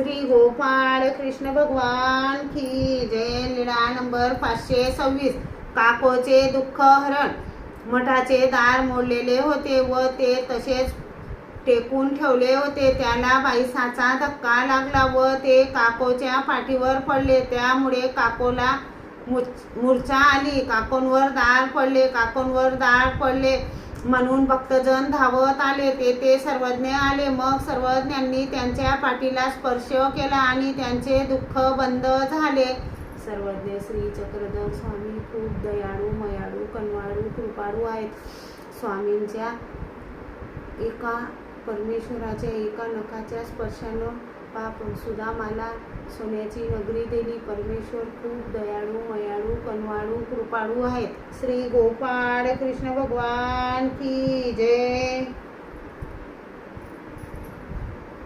श्री गोपाळ कृष्ण भगवान की जय लीळा नंबर पाचशे सव्वीस. काकोचे दुःख हरण. मठाचे दार मोडलेले होते व ते तसेच टेकून ठेवले होते. त्याला बाईसाचा धक्का लागला व ते काकोच्या पाठीवर पडले. त्यामुळे काकोला मूर्छा आली काकोंवर दार पडले. काकोंवर दार पडले. म्हणून भक्तजन धावत आले. ते ते सर्वज्ञ आले. मग सर्वज्ञांनी त्यांच्या पाठीला स्पर्श केला आणि त्यांचे दुःख बंद झाले. सर्वज्ञ श्री चक्रधर स्वामी खूप दयाळू मयाळू कनवाळू कृपाळू आहेत. स्वामींच्या एका परमेश्वराच्या एका नखाच्या स्पर्शानं पाप सुदामाला सोन्याची नगरी दिली. परमेश्वर खूप दयाळू मयाळू कनवाळू कृपाळू आहेत. श्री गोपाळ कृष्ण भगवान की जय.